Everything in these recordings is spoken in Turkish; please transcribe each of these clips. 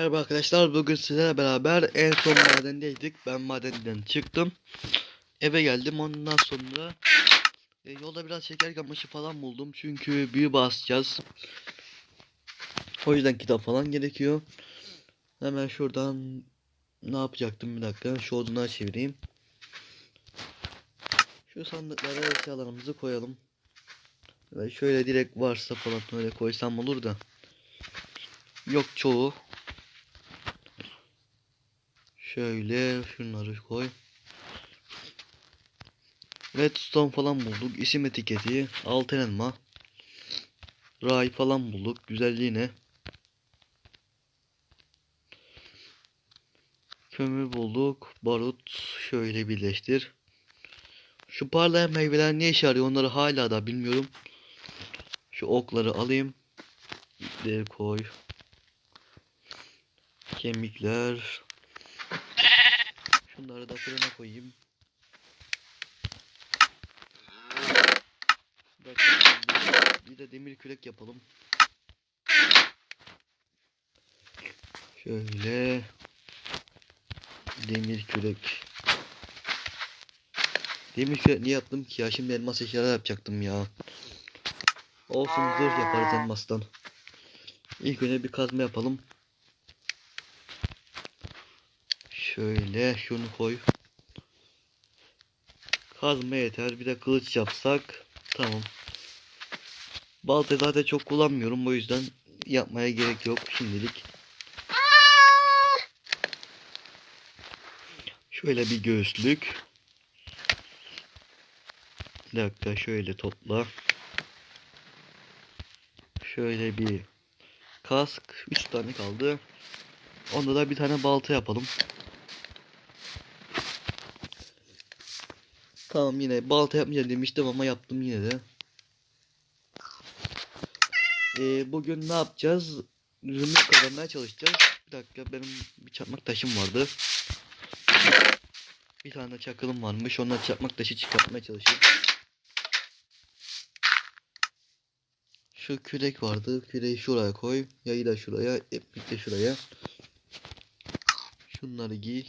Merhaba arkadaşlar bugün sizlerle beraber en son madendeydik. Ben madenden çıktım eve geldim. Ondan sonra e, yolda biraz şeker kamışı falan buldum. Çünkü büyü basacağız. O yüzden kitap falan gerekiyor. Hemen şuradan ne yapacaktım? Bir dakika şu odunları çevireyim. Şu sandıklara eşyalarımızı koyalım. Şöyle direkt varsa falan öyle koysam olur da. Yok çoğu Şöyle şunları koy. Redstone falan bulduk. İsim etiketi. Altın elma. Ray falan bulduk. Güzelliğine. Kömür bulduk. Barut. Şöyle birleştir. Şu parlayan meyveler ne işe yarıyor onları hala da bilmiyorum. Şu okları alayım. İpleri koy. Kemikler. Şunları da fırına koyayım. Bir de demir kürek yapalım. Şöyle demir kürek. Demir kürek niye yaptım ki ya? Şimdi elmas eşyalar yapacaktım ya. Olsun zırh yaparız elmastan. İlk önce bir kazma yapalım. Şöyle şunu koy. Kazma yeter. Bir de kılıç yapsak. Tamam. Balta zaten çok kullanmıyorum. O yüzden yapmaya gerek yok şimdilik. Şöyle bir göğüslük. Bir dakika şöyle topla. Şöyle bir kask. 3 tane kaldı. Onda da bir tane balta yapalım. Tamam yine balta yapmayacağım demiştim ama yaptım yine de. Ee, bugün ne yapacağız? Zümrüt kazanmaya çalışacağız. Bir dakika benim bir çakmak taşım vardı. Bir tane çakılım varmış. Onunla çakmak taşı çıkartmaya çalışıyorum. Şu kürek vardı. Küreği şuraya koy. Yayı da şuraya. Eplik de şuraya. Şunları giy.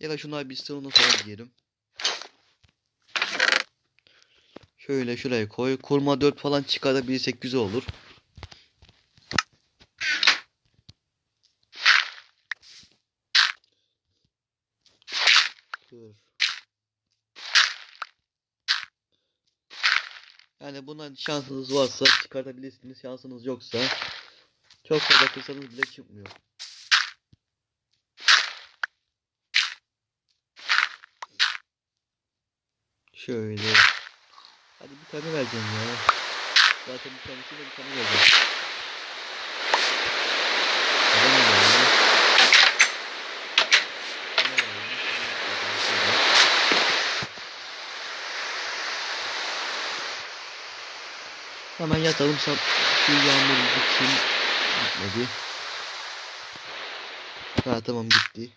Ya da şunlar bitsin ondan sonra giyerim. Şöyle şuraya koy. Kurma 4 falan çıkarabilirsek güzel olur. Dur. Yani buna şansınız varsa çıkartabilirsiniz. Şansınız yoksa çok fazla kırsanız bile çıkmıyor. Şöyle. Hadi bir tane vereceğim ya. Zaten bir tanesiyle bir tane vereceğim. Hemen yatalım sen şu yağmur için gitmedi. Ha tamam gitti.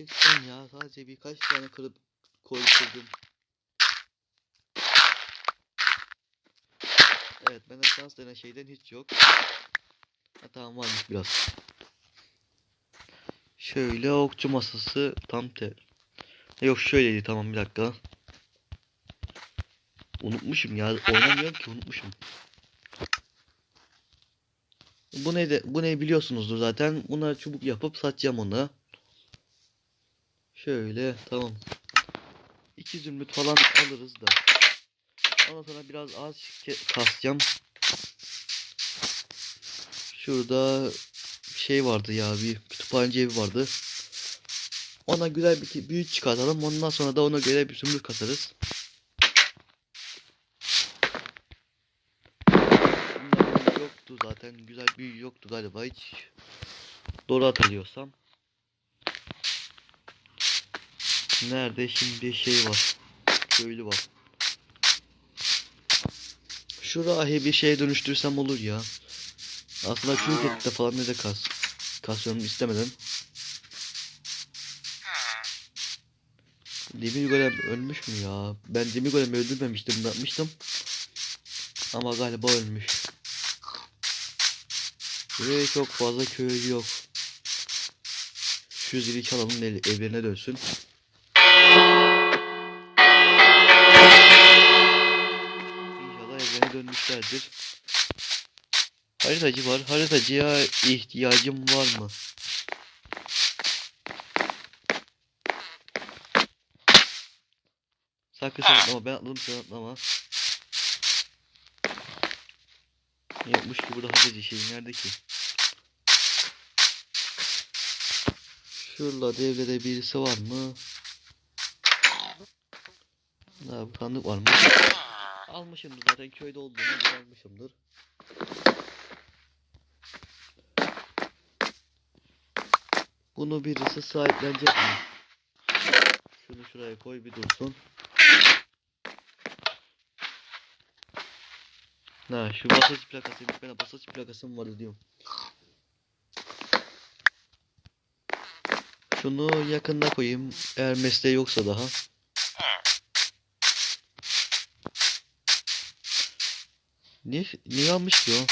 Çıksın ya sadece birkaç tane kırıp koydum. Evet bende şans denen şeyden hiç yok. Ha tamam varmış biraz. Şöyle okçu masası tam te. Yok şöyleydi tamam bir dakika. Unutmuşum ya oynamıyorum ki unutmuşum. Bu ne de bu ne biliyorsunuzdur zaten. Bunları çubuk yapıp satacağım onu. Şöyle tamam. İki zümrüt falan alırız da. Ondan sonra biraz az kasacağım. Şurada şey vardı ya bir kütüphaneci evi vardı. Ona güzel bir büyük çıkartalım. Ondan sonra da ona göre bir zümrüt kasarız. Yoktu zaten. Güzel büyü yoktu galiba hiç. Doğru hatırlıyorsam. Nerede şimdi şey var. Köylü var. Şu rahi bir şeye dönüştürsem olur ya. Aslında çünkü ette falan ne de kas. Kasıyorum istemedim. Demir Golem ölmüş mü ya? Ben Demir Golem'i öldürmemiştim, bırakmıştım. Ama galiba ölmüş. Ve çok fazla köylü yok. Şu zili çalalım evlerine dönsün. Evlerine dönmüşlerdir. Haritacı var. Haritacıya ihtiyacım var mı? Sakın sen. Ben atladım sen atlama. Yokmuş ki burada haritacı şey. Nerede ki? Şurada devrede birisi var mı? Daha bir sandık var mı? Almışımdır zaten köyde olduğunu bir almışımdır. Bunu birisi sahiplenecek mi? Şunu şuraya koy bir dursun. Ha şu basınç plakasıymış. Ben de basınç plakası mı vardı diyorum. Şunu yakında koyayım. Eğer mesleği yoksa daha. Niye, niye almış ki o?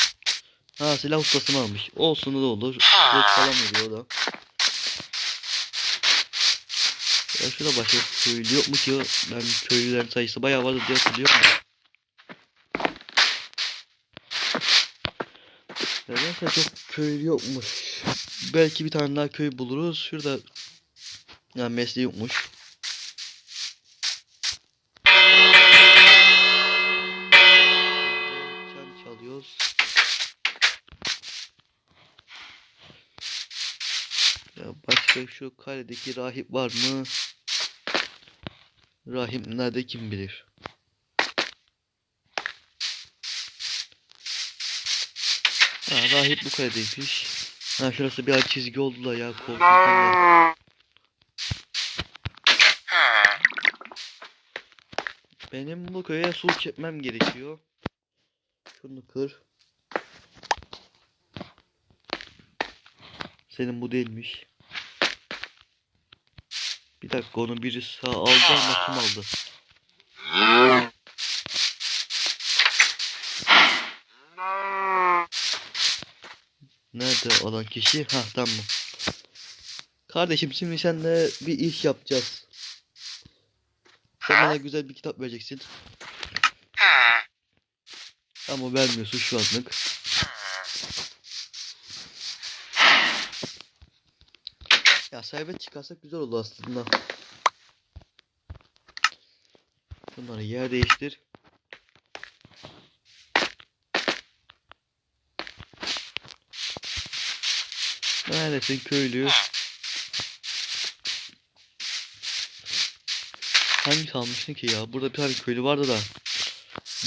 Ha silah ustasını almış. Olsun da olur. Kılıç falan veriyor o da. Ya şurada başka köylü yok mu ki? Ben köylülerin sayısı bayağı vardı diye hatırlıyorum. Nedense çok köylü yokmuş. Belki bir tane daha köy buluruz. Şurada yani mesleği yokmuş. Başka şu kaledeki rahip var mı? Rahip nerede kim bilir. Ha rahip bu kaledeymiş. Ha şurası biraz çizgi oldu da ya korktum. Benim bu köye su çekmem gerekiyor. Şunu kır. Senin bu değilmiş. Bir dakika onu birisi aldı ama kim aldı? Nerede olan kişi? Ha tamam. Kardeşim şimdi senle bir iş yapacağız. Sen bana güzel bir kitap vereceksin. Ama vermiyorsun şu anlık. Ya servet çıkarsak güzel oldu aslında. Bunları yer değiştir. Neredesin köylü? Hangi almıştın ki ya? Burada bir tane köylü vardı da.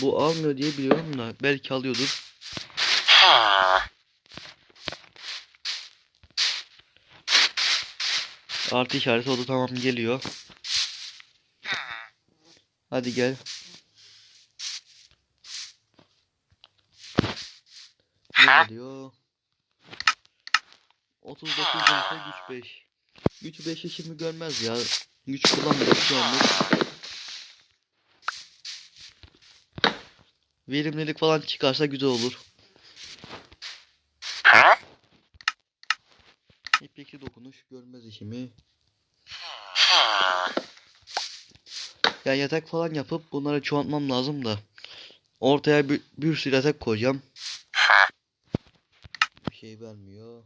Bu almıyor diye biliyorum da belki alıyordur. Artı işareti o da tamam geliyor. Hadi gel. Ne diyor? 39 defa güç 5. Güç 5'i şimdi görmez ya. Güç kullanmıyor şu anlık. Verimlilik falan çıkarsa güzel olur. Görmez işimi. Ya yatak falan yapıp bunları çoğaltmam lazım da. Ortaya bir, bir sürü yatak koyacağım. Bir şey vermiyor.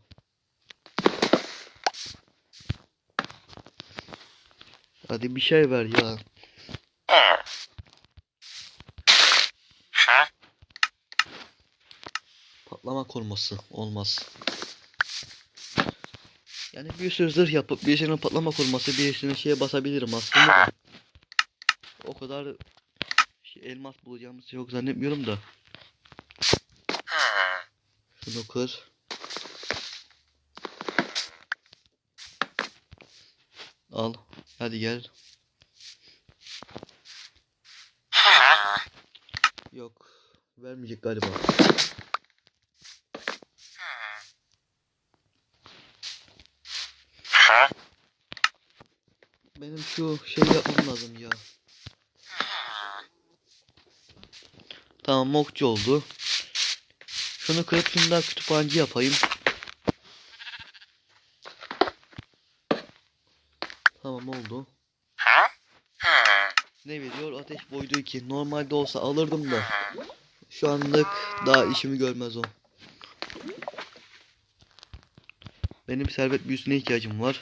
Hadi bir şey ver ya. Patlama koruması olmaz. Yani bir sürü zırh yapıp birisinin patlama koruması birisinin şeye basabilirim aslında da. O kadar şey, elmas bulacağımız yok zannetmiyorum da. Şunu kır. Al. Hadi gel. Yok. Vermeyecek galiba. Benim şu şey yapmam lazım ya. Tamam okçu oldu. Şunu kırıp şunu da kütüphaneci yapayım. Tamam oldu. Ne veriyor? Ateş boyutu 2. Normalde olsa alırdım da. Şu anlık daha işimi görmez o. Benim servet büyüsüne ihtiyacım var.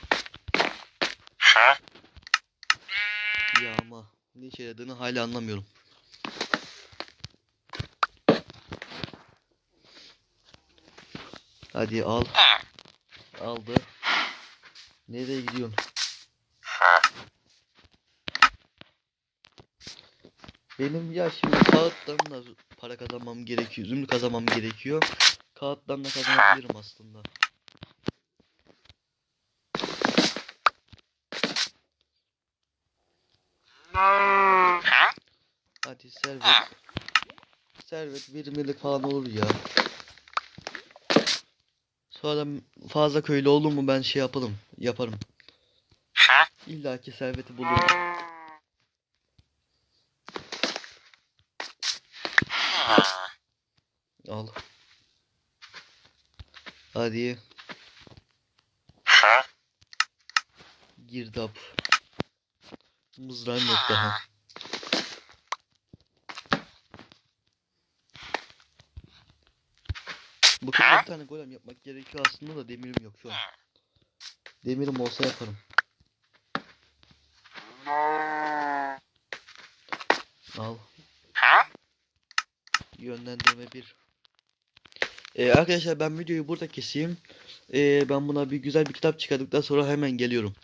Ya ama ne işe yaradığını hala anlamıyorum. Hadi al. Aldı. Nereye gidiyorsun? Benim ya şimdi kağıttan da para kazanmam gerekiyor. Zümrüt kazanmam gerekiyor. Kağıttan da kazanabilirim aslında. Hadi servet. Servet verimlilik falan olur ya. Sonra fazla köylü olur mu ben şey yapalım. Yaparım. İlla ki serveti bulurum. Al. Hadi. Girdap. Mızrağım yok daha. Kızla bir tane golem yapmak gerekiyor aslında da demirim yok şu an. Demirim olsa yaparım. Al. Yönlendirme bir. Ee, arkadaşlar ben videoyu burada keseyim. Ee, ben buna bir güzel bir kitap çıkardıktan sonra hemen geliyorum.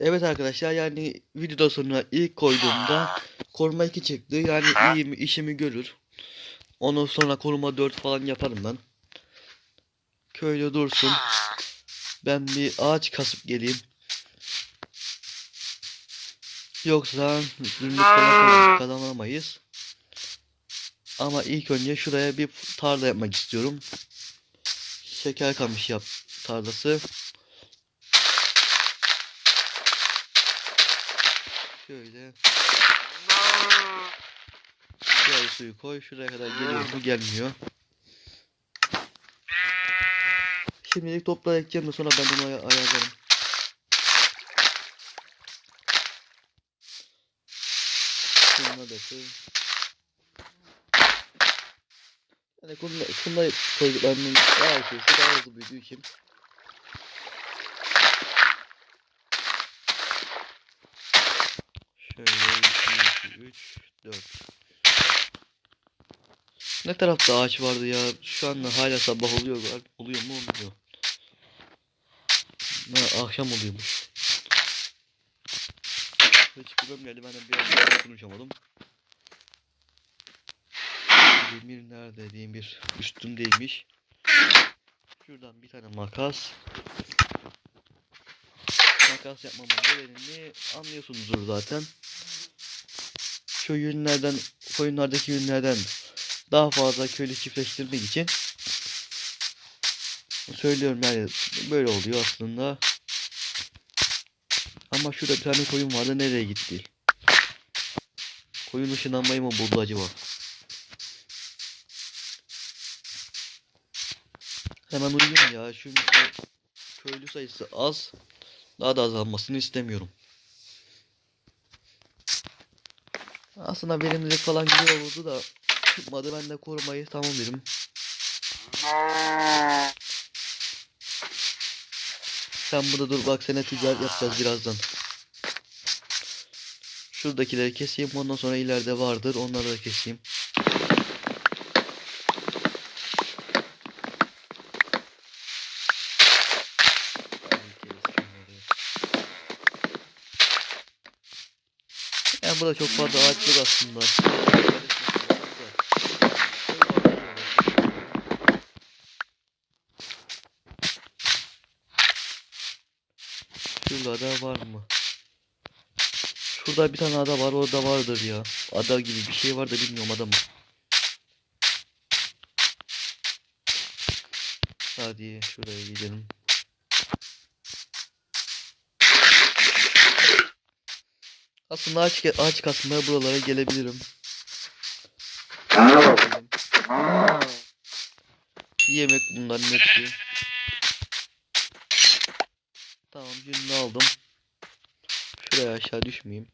Evet arkadaşlar yani videoda sonra ilk koyduğumda koruma 2 çıktı. Yani iyi mi işimi görür. Onu sonra koruma 4 falan yaparım ben. Köylü dursun. Ben bir ağaç kasıp geleyim. Yoksa zümrüt falan kazanamayız. Ama ilk önce şuraya bir tarla yapmak istiyorum. Şeker kamış yap tarlası. Şöyle. Şöyle suyu koy. Şuraya kadar geliyor mu? Gelmiyor. Şimdilik toplar ekeceğim de sonra ben onu ay ayarlarım. Şuna da. Yani kumla, kumla koyduklarının daha şeysi daha hızlı büyüdüğü için. Şöyle 2, 2, 3, 4. Ne tarafta ağaç vardı ya? Şu anda hala sabah oluyor oluyor mu olmuyor. Ha, akşam oluyormuş. Hiç kızım geldi ben de bir an konuşamadım. Demir nerede demir üstündeymiş. Şuradan bir tane makas. Makas yapmamın nedenini anlıyorsunuzdur zaten. Şu yünlerden, koyunlardaki yünlerden daha fazla köylü çiftleştirmek için söylüyorum yani böyle oluyor aslında. Ama şurada bir tane koyun vardı nereye gitti? Koyun ışınlanmayı mı buldu acaba? Hemen uyuyayım ya. Şu köylü sayısı az. Daha da azalmasını istemiyorum. Aslında verimlilik falan güzel olurdu da çıkmadı. Ben de korumayı tamam dedim. Sen burada dur bak sene ticaret yapacağız birazdan. Şuradakileri keseyim ondan sonra ileride vardır onları da keseyim. Yani burada çok fazla ağaç yok aslında. Şurada ada var mı? Şurada bir tane ada var orada vardır ya. Ada gibi bir şey var da bilmiyorum ada mı? Hadi şuraya gidelim. Aslında ağaç, ağaç kasmaya buralara gelebilirim. Yemek bunların hepsi. Tamam gününü aldım. Şuraya aşağı düşmeyeyim.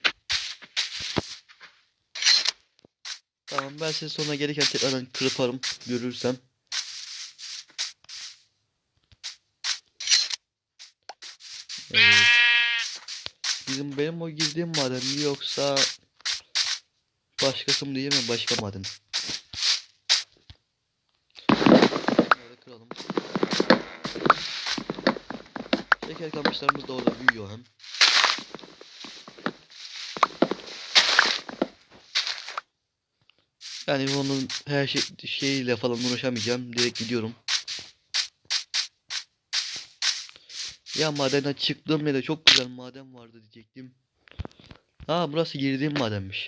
Tamam ben size sonra gereken tekrardan kırparım görürsem. Bizim benim o girdiğim maden yoksa başkası mı değil mi başka maden? Bunları kıralım. Kamışlarımız da orada büyüyor hem. Yani onun her şey şeyiyle falan uğraşamayacağım. Direkt gidiyorum. Ya madene çıktığım yerde çok güzel maden vardı diyecektim. Ha burası girdiğim madenmiş.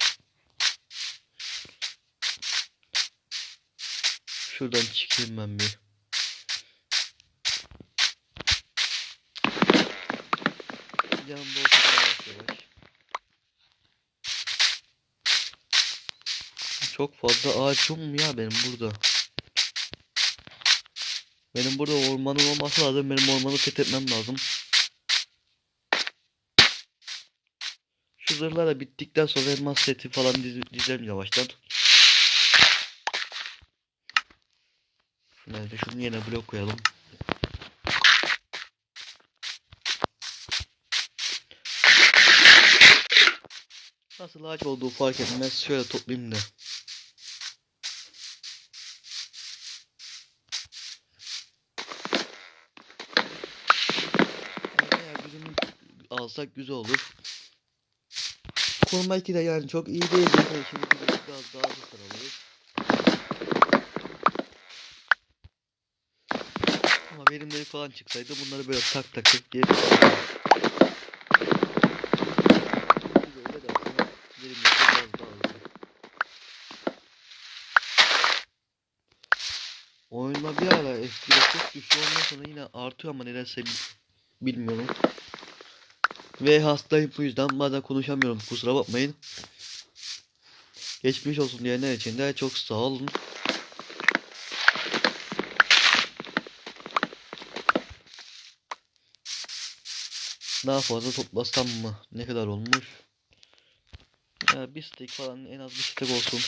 Şuradan çıkayım ben bir. Olsa da yavaş yavaş. Çok fazla ağaç yok mu ya benim burada? Benim burada ormanın olması lazım. Benim ormanı fethetmem lazım. Şu zırhlar da bittikten sonra elmas seti falan diz dizelim yavaştan. Nerede? Şunu yine blok koyalım. Nasıl ağaç olduğu fark etmez. Şöyle toplayayım da. Alsak güzel olur. Koruma 2 de yani çok iyi değil. Yani şimdi biraz daha hasar alırız. Ama verimleri falan çıksaydı bunları böyle tak tak tak diye Böyle de aslında verimleri biraz daha hızlı. Oyunla FPS çok düştü ondan yine artıyor ama nedense bil- bilmiyorum. Ve hastayım bu yüzden bazen konuşamıyorum kusura bakmayın. Geçmiş olsun diyenler için de çok sağ olun. Daha fazla toplasam mı? Ne kadar olmuş? Ya bir stick falan en az bir stick olsun.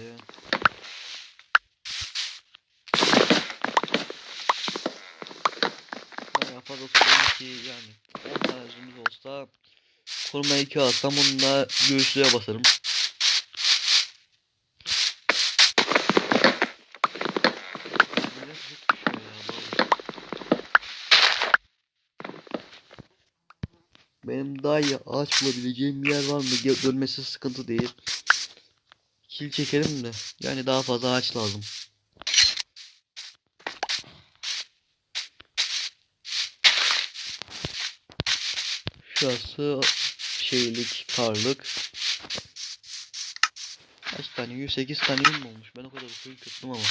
Şöyle. Bayağı fazla tutalım ki yani 10 tane zümrüt olsa koruma 2 alsam onunla göğüslüğe basarım. Benim daha iyi ağaç bulabileceğim bir yer var mı? Dönmesi sıkıntı değil. Kil çekelim de. Yani daha fazla ağaç lazım. Şurası şeylik, karlık. Kaç tane? 108 tane mi olmuş? Ben o kadar suyu kırptım ama.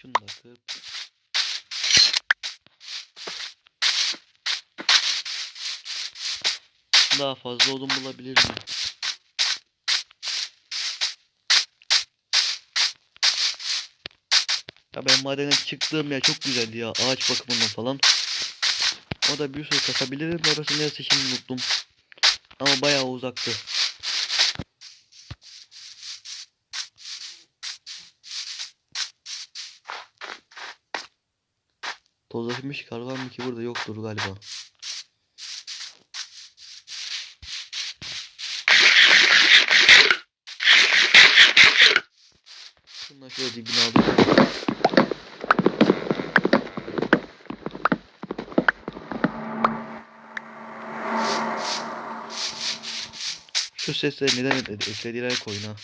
Şunu da kırp. Daha fazla odun bulabilir miyim? Ya ben madene çıktığım yer çok güzeldi ya ağaç bakımından falan. O da bir sürü kasabilirim. Orası neresi şimdi unuttum. Ama bayağı uzaktı. Tozlaşmış kar var mı ki burada yoktur galiba. Şöyle dibine alayım. Şu sesleri neden ed- ed- eklediler koyun ha.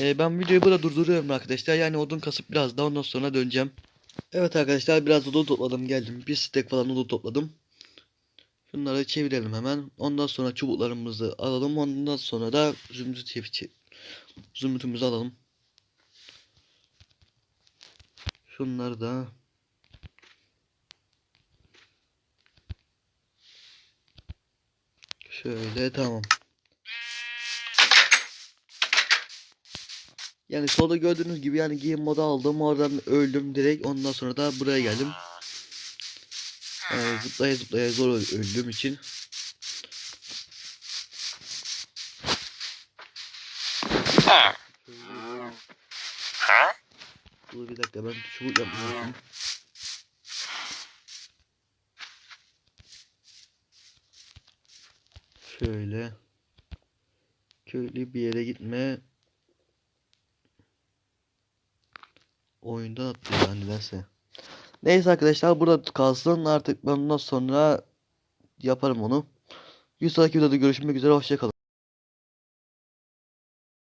Ee, ben videoyu burada durduruyorum arkadaşlar. Yani odun kasıp biraz daha ondan sonra döneceğim. Evet arkadaşlar biraz odun topladım geldim. Bir stek falan odun topladım. Şunları çevirelim hemen. Ondan sonra çubuklarımızı alalım. Ondan sonra da zümrüt zümrütümüzü alalım. Şunları da Şöyle tamam. Yani solda gördüğünüz gibi yani game moda aldım. Oradan öldüm direkt. Ondan sonra da buraya geldim. Yani zıplaya zıplaya zor öl- öldüğüm için. Dur bir dakika ben çubuk yapmayayım. Şöyle. Köylü bir yere gitme. Oyundan attı ya nedense. Neyse arkadaşlar burada kalsın artık ben ondan sonra yaparım onu. Bir sonraki videoda görüşmek üzere hoşçakalın.